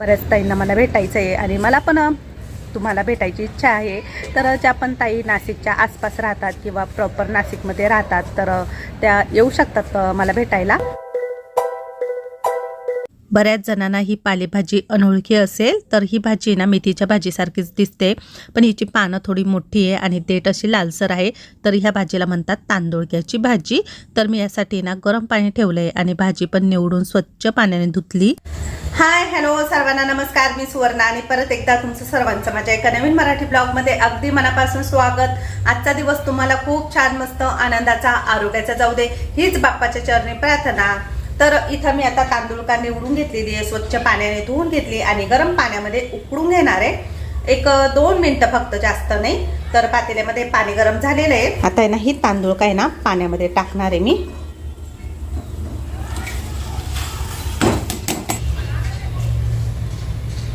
बऱ्याच ताईंना मला भेटायचं आहे आणि मला पण तुम्हाला भेटायची इच्छा आहे. तर ज्या पण ताई नाशिकच्या आसपास राहतात किंवा प्रॉपर नाशिकमध्ये राहतात तर त्या येऊ शकतात मला भेटायला. बऱ्याच जणांना ही पालेभाजी अनोळखी असेल तर ही भाजी ना मेथीच्या भाजीसारखीच दिसते. पण हिची पानं थोडी मोठी आहे आणि देठ अशी लालसर आहे तर ह्या भाजीला म्हणतात तांदूळक्याची भाजी. तर मी यासाठी ना गरम पाणी ठेवलं आहे आणि भाजी पण निवडून स्वच्छ पाण्याने धुतली. हाय हॅलो सर्वांना नमस्कार. मी सुवर्णा आणि परत एकदा तुमचं सर्वांचं माझ्या एका नवीन मराठी ब्लॉगमध्ये अगदी मनापासून स्वागत. आजचा दिवस तुम्हाला खूप छान मस्त आनंदाचा आरोग्याचा जाऊ दे. हीच बाप्पाच्या चरणी प्रार्थना. तर इथं मी आता तांदूळ का निवडून घेतलेली आहे स्वच्छ पाण्याने धुवून घेतली आणि गरम पाण्यामध्ये उकळून घेणार आहे. एक दोन मिनटं फक्त जास्त नाही तर पातेल्यामध्ये पाणी गरम झालेलं आहे. आता आहे ना ही तांदूळ काय ना पाण्यामध्ये टाकणार आहे मी.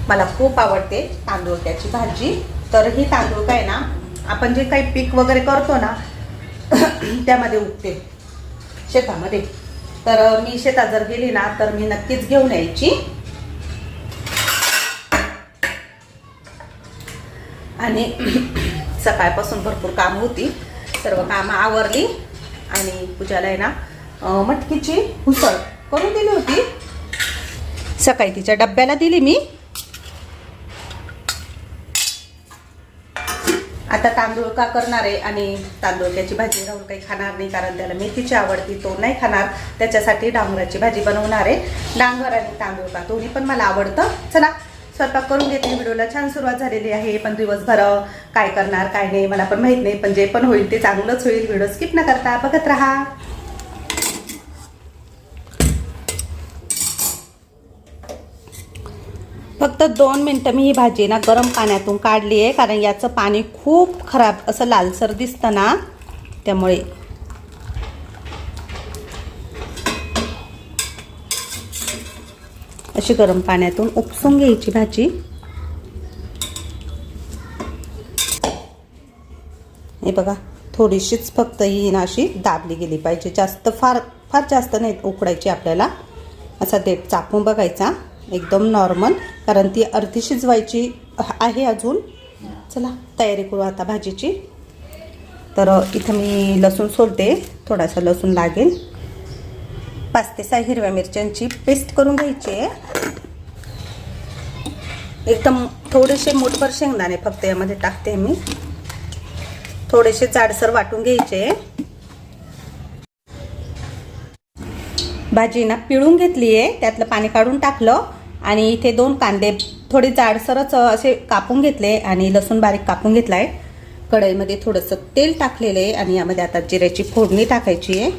मला खूप आवडते तांदूळक्याची भाजी. तर ही तांदूळ काय ना आपण जे काही पीक वगैरे करतो ना त्यामध्ये उगते. शेतामध्ये. तर मी शेतात जर गेली ना तर मी नक्कीच घेऊन यायची. आणि सकाळपासून भरपूर काम होती. सर्व कामं आवरली. आणि पूजाला आहे ना मटकीची उसळ करून दिली होती. सकाळी तिच्या डब्याला दिली मी. आता तांदूळ का करणार आहे? आणि तांदूळक्याची भाजी राहून काही खाणार नाही कारण त्याला मेथीची आवडती तो नाही खाणार. त्याच्यासाठी डांगराची भाजी बनवणार आहे. डांगर आणि तांदूळ का दोन्ही पण मला आवडतं. चला स्वयंपाक करून घेते. व्हिडिओला छान सुरुवात झालेली आहे. पण दिवसभर काय करणार काय नाही मला पण माहीत नाही. पण जे पण होईल ते चांगलंच होईल. व्हिडिओ स्किप न करता बघत राहा. दोन मिनटं मी ही भाजी ना गरम पाण्यातून काढली आहे कारण याचं पाणी खूप खराब असं लालसर दिसतं ना त्यामुळे. अशी गरम पाण्यातून उपसून घ्यायची भाजी. हे बघा थोडीशीच फक्त ही ना अशी दाबली गेली पाहिजे. जास्त फार फार जास्त नाही उकडायची आपल्याला. असा देठ चापून बघायचा. एकदम नॉर्मल कारण ती अर्धी शिजवायची आहे अजून. चला तयारी करू आता भाजीची. तर इथं मी लसूण सोलते. थोडासा लसूण लागेल. पाच ते सहा हिरव्या मिरच्यांची पेस्ट करून घ्यायची आहे. एकदम थोडेसे मोठभर शेंगदाणे फक्त यामध्ये टाकते मी. थोडेसे जाडसर वाटून घ्यायचे. भाजी ना पिळून घेतली आहे त्यातलं पाणी काढून टाकलं. आणि इथे दोन कांदे थोडे जाडसरच असे कापून घेतले आणि लसूण बारीक कापून घेतला आहे कढईमध्ये थोडंसं तेल टाकलेलं आहे आणि यामध्ये आता जिऱ्याची फोडणी टाकायची आहे.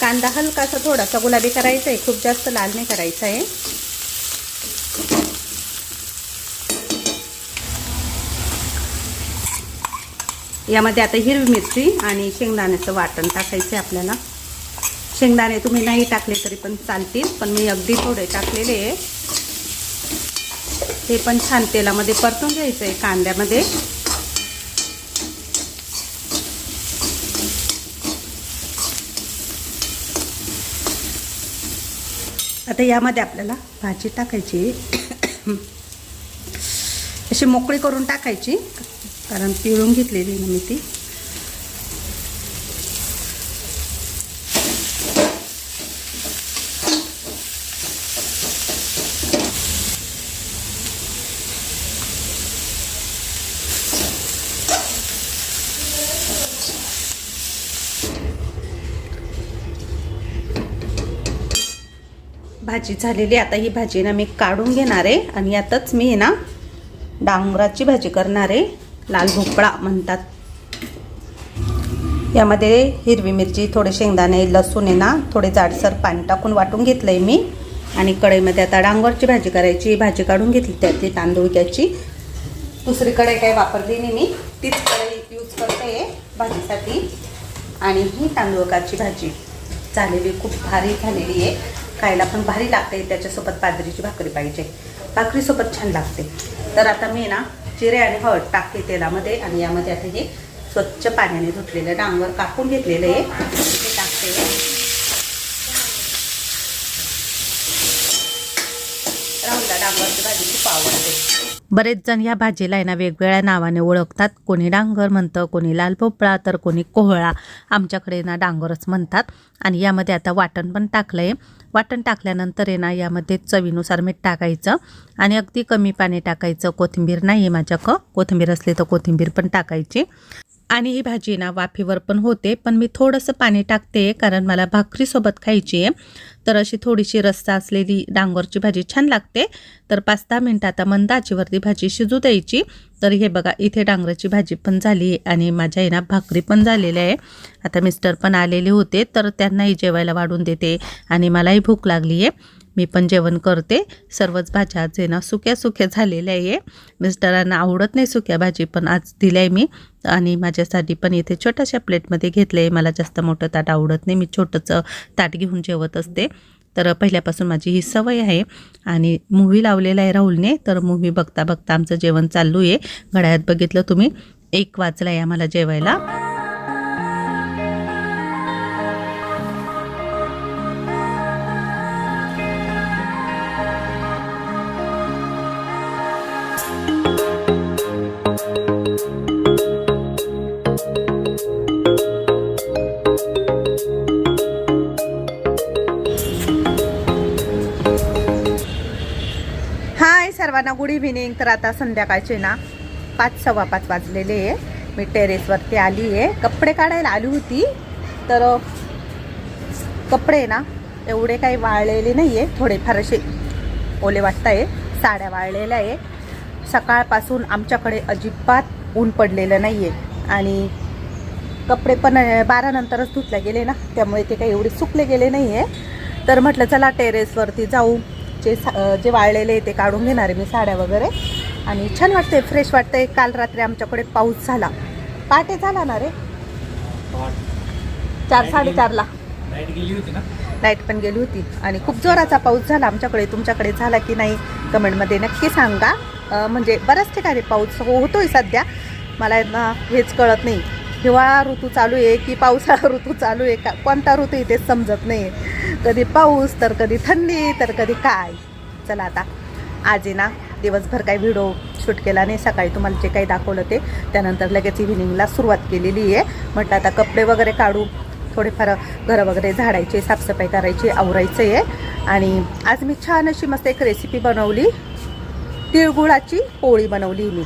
कांदा हलकासा थोडासा गुलाबी करायचा आहे खूप जास्त लाल नाही करायचा आहे. यामध्ये आता हिरवी मिरची आणि शेंगदाण्याचं वाटण टाकायचं आहे आपल्याला. शेंगदाणे तुम्ही नाही टाकले तरी पण चालतील पण मी अगदी थोडे टाकलेले आहे. ते पण छान तेलामध्ये परतून घ्यायचं आहे कांद्यामध्ये. आता यामध्ये आपल्याला भाजी टाकायची. आहे. अशी मोकळी करून टाकायची कारण पिळून घेतलेली ना मी ती. भाजी झालेली आता ही भाजी ना मी काढून घेणार आहे. आणि यातच मी ना डांगराची भाजी करणार आहे. लाल भोपळा म्हणतात. यामध्ये हिरवी मिरची थोडे शेंगदाणे लसूण आहे ना थोडे जाडसर पाणी टाकून वाटून घेतलं आहे मी. आणि कढईमध्ये आता डांगरची भाजी करायची. भाजी काढून घेतली त्यातली तांदूळक्याची दुसरी कढई काही वापरली नाही मी. तीच कढई यूज करते भाजीसाठी. आणि ही तांदूळकाची भाजी. झालेली खूप भारी झालेली आहे. खायला पण भारी लागते. त्याच्यासोबत बाजरीची भाकरी पाहिजे. भाकरीसोबत छान लागते. तर आता मी ना जिरे आणि हळद टाकते तेलामध्ये आणि यामध्ये आता हे स्वच्छ पाण्याने धुतलेलं डांगर कापून घेतलेलं आहे. हे टाकते. बरेच जण या भाजीला आहे ना वेगवेगळ्या नावाने ओळखतात. कोणी डांगर म्हणतं कोणी लाल भोपळा तर कोणी कोहळा. आमच्याकडे ना डांगरच म्हणतात. आणि यामध्ये आता वाटण पण टाकलं आहे वाटण टाकल्यानंतर आहे ना यामध्ये चवीनुसार मीठ टाकायचं आणि अगदी कमी पाणी टाकायचं. कोथिंबीर नाही आहे माझ्याकडं. कोथिंबीर असली तर कोथिंबीर पण टाकायची. आणि ही भाजी ना वाफेवर पण होते पण मी थोडंसं पाणी टाकते कारण मला भाकरीसोबत खायची आहे. तर अशी थोडीशी रस्सा असलेली डांगरची भाजी छान लागते. तर पाच दहा मिनटं आता मंदाचीवरती भाजी शिजू द्यायची. तर हे बघा इथे डांगराची भाजी पण झाली आहे आणि माझ्या आहे ना भाकरी पण झालेली आहे. आता मिस्टर पण आलेले होते तर त्यांनाही जेवायला वाढून देते आणि मलाही भूक लागली आहे. मी पण जेवण करते. सर्वच भाज्या आज आहे ना सुक्या सुक्या झालेल्या आहे. मिस्टरांना आवडत नाही सुक्या भाजी पण आज दिल्या आहे मी. आणि माझ्यासाठी पण इथे छोट्याशा प्लेटमध्ये घेतलं आहे मला जास्त मोठं ताट आवडत नाही. मी छोटंसं ताट घेऊन जेवत असते. तर पहिल्यापासून माझी ही सवय आहे. आणि मूव्ही लावलेला आहे राहुलने. तर मूव्ही बघता बघता आमचं जेवण चालू आहे. घड्याळात बघितलं तुम्ही. एक वाजला आहे आम्हाला जेवायला. सर्वांना गुड इव्हिनिंग तर आता संध्याकाळचे ना पाच सव्वा पाच वाजलेले आहे. मी टेरेसवरती आली आहे. कपडे काढायला आली होती. तर कपडे ना एवढे काही वाळलेले नाही आहे थोडेफार असे ओले वाटत आहे साड्या वाळलेल्या आहे. सकाळपासून आमच्याकडे अजिबात ऊन पडलेलं नाही आहे आणि कपडे पण बारानंतरच धुतले गेले ना. त्यामुळे ते काही एवढे सुकले गेले नाही आहे तर म्हटलं चला टेरेसवरती जाऊ. जे सा जे वाळलेले आहे ते काढून घेणार आहे मी साड्या वगैरे. आणि छान वाटते फ्रेश वाटतंय. काल रात्री आमच्याकडे पाऊस झाला. पहाटे झाला ना रे? चार साडेचारला लाइट पण गेली होती. आणि खूप जोराचा पाऊस झाला आमच्याकडे. तुमच्याकडे झाला की नाही कमेंटमध्ये नक्की सांगा. म्हणजे बऱ्याच ठिकाणी पाऊस हो होतोय सध्या. मला हेच कळत नाही. हिवाळा ऋतू चालू आहे की पावसाळा ऋतू चालू आहे? का कोणता ऋतू इथे समजत नाही कधी पाऊस तर कधी थंडी तर कधी काय? चला आता. आज ना दिवसभर काही व्हिडिओ शूट केला नाही. सकाळी तुम्हाला जे काही दाखवलं ते त्यानंतर लगेच इव्हिनिंगला सुरुवात केलेली आहे. म्हटलं आता कपडे वगैरे काढू. थोडेफार घरं वगैरे झाडायचे साफसफाई करायची आवरायचं आहे आणि आज मी छान अशी मस्त एक रेसिपी बनवली. तिळगुळाची पोळी बनवली मी.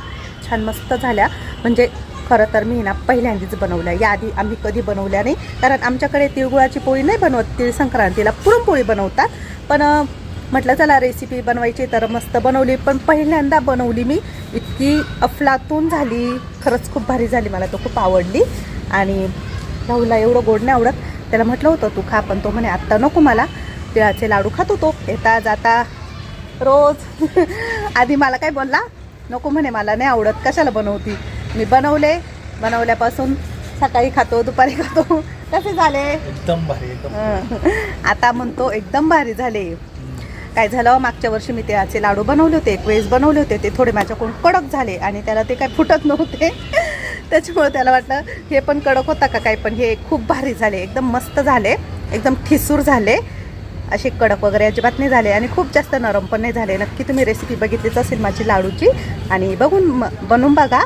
छान मस्त झाल्या. म्हणजे खरं तर मी ना पहिल्यांदाच बनवल्या याआधी आम्ही कधी बनवल्या नाही. कारण आमच्याकडे तिळगुळाची पोळी नाही बनवत. तिळ संक्रांतीला पुरणपोळी बनवतात. पण म्हटलं चला रेसिपी बनवायची तर मस्त बनवली. पण पहिल्यांदा बनवली मी. इतकी अफलातून झाली. खरंच खूप भारी झाली. मला तो खूप आवडली. आणि राहुलला एवढं गोड नाही आवडत. त्याला म्हटलं होतं तू खा. पण तो म्हणे आत्ता नको मला. तिळाचे लाडू खातो तो. येता जाता. रोज. आधी मला काय बोलला नको म्हणे मला नाही आवडत. कशाला बनवती? मी बनवले. बनवल्यापासून सकाळी खातो दुपारी खातो. कसे झाले? एकदम भारी एकदम. आता म्हणतो एकदम भारी झाले. काय झालं? मागच्या वर्षी मी तिळाचे लाडू बनवले होते एक वेळेस बनवले होते ते थोडे माझ्याकडून कडक झाले आणि त्याला ते काय फुटत नव्हते. त्याच्यामुळे त्याला वाटलं हे पण कडक होता का काय? पण हे खूप भारी झाले एकदम मस्त झाले एकदम ठिसूर झाले. असे कडक वगैरे अजिबात नाही झाले आणि खूप जास्त नरम पण नाही झाले. नक्की तुम्ही रेसिपी बघितलीच असेल माझी लाडूची. आणि बघून बनवून बघा.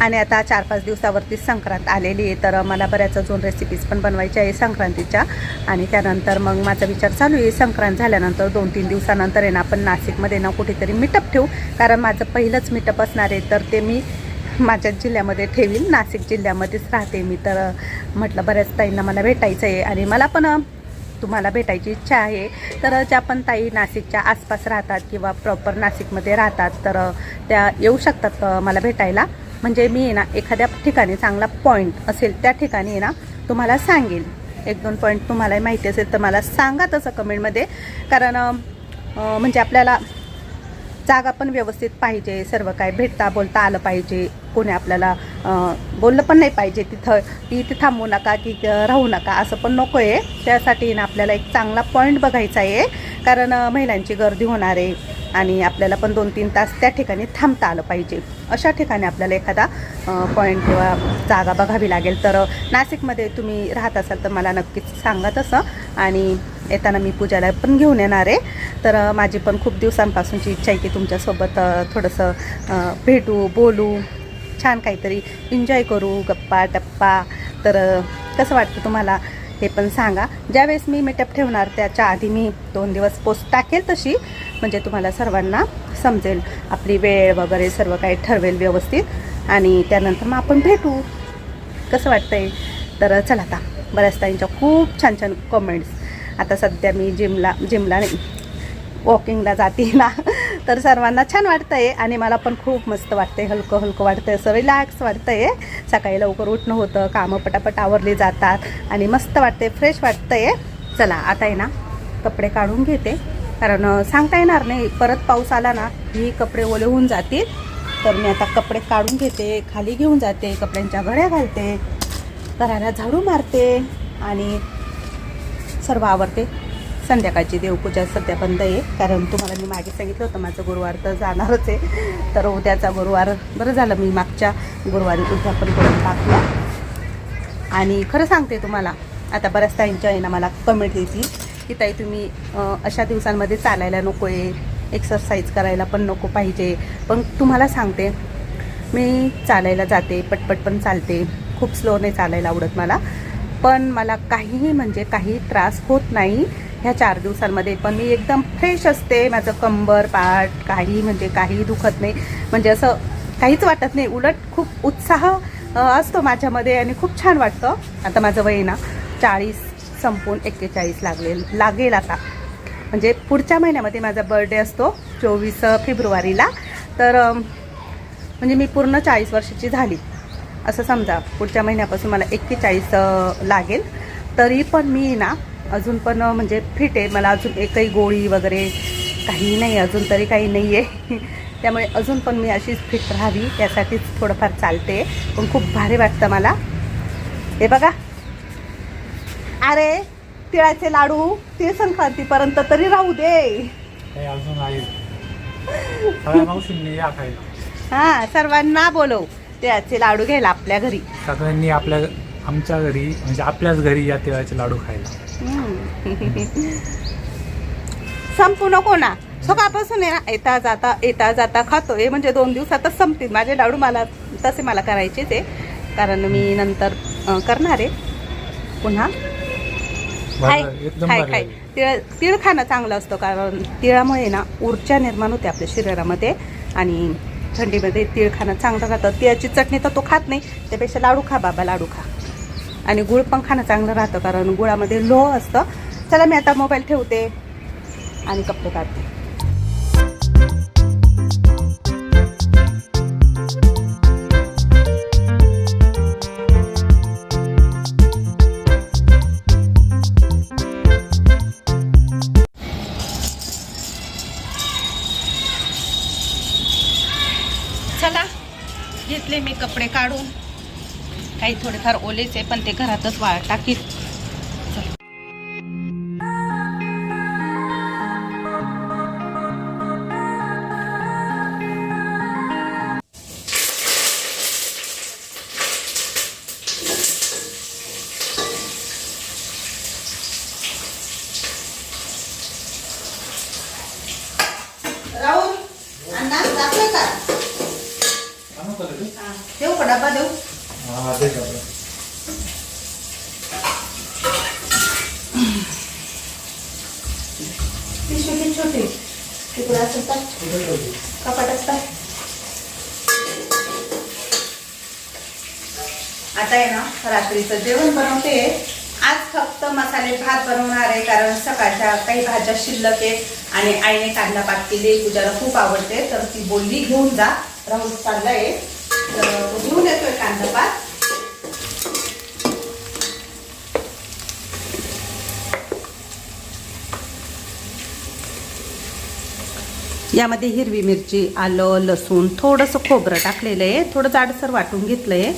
आणि आता चार पाच दिवसावरती संक्रांत आलेली आहे. तर मला बऱ्याच अजून रेसिपीज पण बनवायच्या आहे संक्रांतीच्या. आणि त्यानंतर मग माझा विचार चालू आहे. संक्रांत झाल्यानंतर दोन तीन दिवसानंतर आहे ना आपण नाशिकमध्ये ना कुठेतरी मिटअप ठेवू. कारण माझं पहिलंच मिटअप असणार आहे. तर ते मी माझ्याच जिल्ह्यामध्ये ठेवीन. नाशिक जिल्ह्यामध्येच राहते मी. तर म्हटलं बऱ्याच ताईंना मला भेटायचं आहे. आणि मला पण तुम्हाला भेटायची इच्छा आहे. तर ज्या पण ताई नाशिकच्या आसपास राहतात किंवा प्रॉपर नाशिकमध्ये राहतात तर त्या येऊ शकतात मला भेटायला. म्हणजे मी आहे ना एखाद्या ठिकाणी चांगला पॉईंट असेल त्या ठिकाणी आहे ना तुम्हाला सांगेल. एक दोन पॉईंट तुम्हालाही माहिती असेल तर मला सांगा तसं कमेंटमध्ये कारण म्हणजे आपल्याला जागा पण व्यवस्थित पाहिजे सर्व काय भेटता बोलता आलं पाहिजे. कोणी आपल्याला बोललं पण नाही पाहिजे तिथं ती इथे थांबू नका की राहू नका असं पण नको आहे त्यासाठी ना आपल्याला एक चांगला पॉईंट बघायचा आहे. कारण महिलांची गर्दी होणार आहे आणि आपल्याला पण दोन तीन तास त्या ठिकाणी थांबता आलं पाहिजे. अशा ठिकाणी आपल्याला एखादा पॉईंट किंवा जागा बघावी लागेल. तर नाशिकमध्ये तुम्ही राहत असाल तर मला नक्कीच सांगा तसं. आणि येताना मी पूजाला पण घेऊन येणार आहे. तर माझी पण खूप दिवसांपासूनची इच्छा आहे की तुमच्यासोबत थोडंसं भेटू बोलू छान काहीतरी एन्जॉय करू गप्पा टप्पा. तर कसं वाटतं तुम्हाला हे पण सांगा. ज्यावेळेस मी मेटअप ठेवणार त्याच्या आधी मी दोन दिवस पोस्ट टाकेल तशी. म्हणजे तुम्हाला सर्वांना समजेल आपली वेळ वगैरे सर्व काही ठरवेल व्यवस्थित. आणि त्यानंतर मग आपण भेटू. कसं वाटतंय? तर चला आता बऱ्याच ताईंच्या खूप छान छान कमेंट्स आता सध्या मी जिमला जिमला नाही वॉकिंगला जाते ना. तर सर्वांना छान वाटतं आहे आणि मला पण खूप मस्त वाटतंय हलकं हलकं वाटतं आहे असं रिलॅक्स आहे सकाळी लवकर उठणं होतं कामं पटापट आवरली जातात आणि मस्त वाटते फ्रेश वाटतं आहे चला आता आहे ना कपडे काढून घेते. कारण सांगता येणार नाही परत पाऊस आला ना ही कपडे ओले होऊन जातील. तर मी आता कपडे काढून घेते खाली घेऊन जाते कपड्यांच्या घड्या घालते घराला झाडू मारते आणि सर्व आवडते. संध्याकाळची देवपूजा सध्या बंद आहे. कारण तुम्हाला मी मागे सांगितलं होतं माझं गुरुवार तर जाणारच आहे. तर उद्याचा गुरुवार बरं झालं मी मागच्या गुरुवारी उद्यापन करून टाकलं. आणि खरं सांगते तुम्हाला आता बऱ्याच ताईंच्या आहे ना मला कमेंट येतील की ताई तुम्ही अशा दिवसांमध्ये चालायला नको आहे एक्सरसाइज करायला पण नको पाहिजे. पण तुम्हाला सांगते मी चालायला जाते पटपट पण चालते. खूप स्लोने चालायला आवडत मला. पण मला काहीही म्हणजे काही त्रास होत नाही. ह्या चार दिवसांमध्ये पण मी एकदम फ्रेश असते. माझं कंबर पाठ काही म्हणजे काही दुखत नाही. म्हणजे असं काहीच वाटत नाही. उलट खूप उत्साह असतो माझ्यामध्ये आणि खूप छान वाटतं. आता माझं वय ना चाळीस संपून एक्केचाळीस लागेल लागेल आता. म्हणजे पुढच्या महिन्यामध्ये माझा बर्थडे असतो चोवीस फेब्रुवारीला. तर म्हणजे मी पूर्ण चाळीस वर्षाची झाली. असं समजा पुढच्या महिन्यापासून मला एक्केचाळीस लागेल. तरी पण मी ना अजून पण म्हणजे फिट आहे. मला अजून एकही गोळी वगैरे काही नाही अजून तरी काही नाही आहे त्यामुळे अजून पण मी अशीच फिट राहावी त्यासाठीच थोडंफार चालते. पण खूप भारी वाटतं मला. हे बघा. अरे तिळाचे लाडू तीळ संक्रांतीपर्यंत तरी राहू दे. हां सर्वांना बोलव. तिळाचे लाडू घ्यायला आपल्या घरी. सगळ्यांनी आपल्या आमच्या घरी म्हणजे आपल्याच घरी या तिळाचे लाडू खायला. संपू नको ना सकाळपासून आहे ना येता जाता येता जाता खातोय. म्हणजे दोन दिवसातच संपतील. माझे लाडू मला तसे मला करायचेच आहे कारण मी नंतर अं, करणार आहे. पुन्हा. खाय बरं, एकदम खाय भारी खाय आहे. तिळ तिळ खाणं चांगलं असतं. कारण तिळामुळे ना ऊर्जा निर्माण होते आपल्या शरीरामध्ये. आणि थंडीमध्ये तीळ खाणं चांगलं राहतं. तिळाची चटणी तर तो खात नाही. त्यापेक्षा लाडू खा बाबा लाडू खा. आणि गुळ पण खाणं चांगलं राहतं कारण गुळामध्ये लोह असतं. चला मी आता मोबाईल ठेवते आणि कपडे काढते. थोडेफार ओलेच आहे पण ते घरातच वाळ टाकीत. दाखलं का? आणू का लगेच? देऊ का डबा देऊ हा, दे डबा. पिशवी किती छोटी कपाट असतात आता आहे ना रात्रीचं जेवण बनवते. आज फक्त मसाले भात बनवणार आहे कारण सकाळच्या काही भाज्या शिल्लक आहेत आणि आईने कांदा पात केली पूजाला खूप आवडते. तर ती बोलली घेऊन जा. राहुल चाललाय तर घेऊन येतोय कांदा पात. यामध्ये हिरवी मिरची आलं लसूण थोडंसं खोबरं टाकलेलं आहे. थोडं जाडसर वाटून घेतलं आहे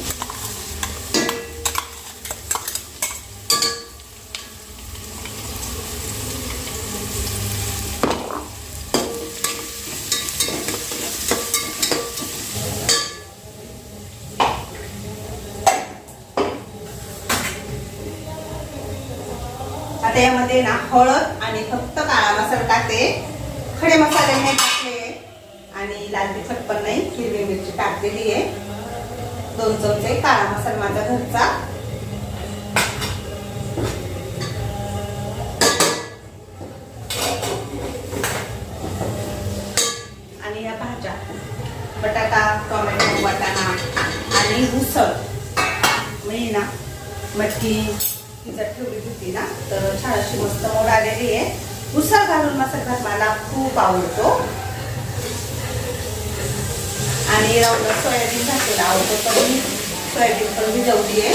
आता यामध्ये ना हळद आणि फक्त काळा मसाला टाकते. खडे मसाले नाही टाकले आणि लाल तिखट पण नाही हिरवी मिरची टाकलेली आहे. दोन चमचे काळा मसाला माझा घरचा. आणि या भाज्या बटाटा टोमॅटो वाटाणा आणि उसळ. मी ना मटकी जर ठेवली होती ना तर छान अशी मस्त मोड आलेली आहे. उसळ घालून मसाला मला खूप आवडतो. आणि राहून सोयाबीन घातलेलं आवडतो तर मी सोयाबीन पण भिजवली आहे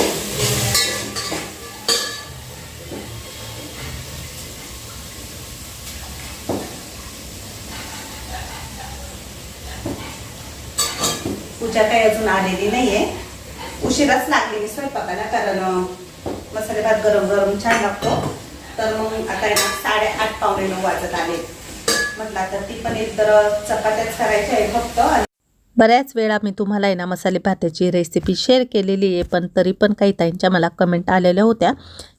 पूजा काही अजून आलेली नाहीये. उशिराच लागलेली स्वयंपाकाला कारण मसाले भात गरम गरम छान लागतो. तर मग आता आहे ना साडेआठ पावणे नऊ वाजत आले. म्हटलं तर ती पण एक तर चपात्याच करायच्या आहे फक्त बऱ्याच वेळा मी तुम्हाला आहे ना मसाले भाताची रेसिपी शेअर केलेली आहे पण तरी पण काही ताईंच्या मला कमेंट आलेल्या होत्या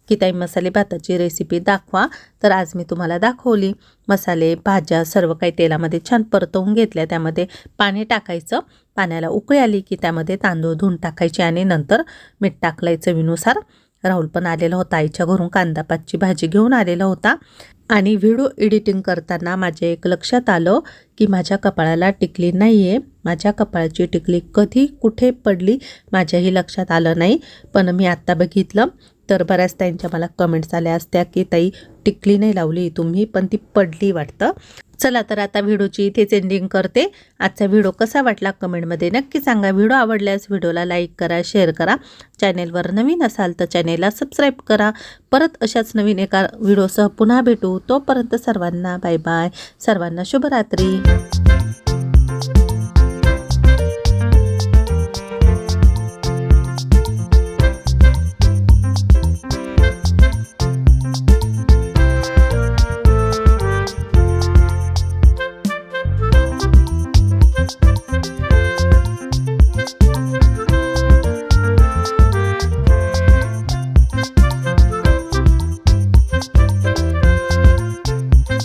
की ताई मसाले भाताची रेसिपी दाखवा. तर आज मी तुम्हाला दाखवली. मसाले भाज्या सर्व काही तेलामध्ये छान परतवून घेतल्या. त्यामध्ये पाणी टाकायचं. पाण्याला उकळी आली की त्यामध्ये तांदूळ धुवून टाकायचे आणि नंतर मीठ टाकलायचं चवीनुसार. राहुल पण आलेला होता. आईच्या घरून कांदापातची भाजी घेऊन आलेला होता. आणि व्हिडिओ एडिटिंग करताना माझ्या एक लक्षात आलं की माझ्या कपाळाला टिकली नाही आहे माझ्या कपाळाची टिकली कधी कुठे पडली माझ्याही लक्षात आलं नाही. पण मी आत्ता बघितलं. तर बऱ्याच ताईंच्या मला कमेंट्स आल्या असत्या की ताई टिकली नाही लावली तुम्ही पण ती पडली वाटतं. चला तर आता व्हिडिओची इथेच एंडिंग करते. आजचा व्हिडिओ कसा वाटला कमेंटमध्ये नक्की सांगा. व्हिडिओ आवडल्यास व्हिडिओला लाईक करा शेअर करा. चॅनेलवर नवीन असाल तर चॅनेलला सबस्क्राईब करा. परत अशाच नवीन एका व्हिडिओसह पुन्हा भेटू. तोपर्यंत सर्वांना बाय बाय सर्वांना शुभरात्री.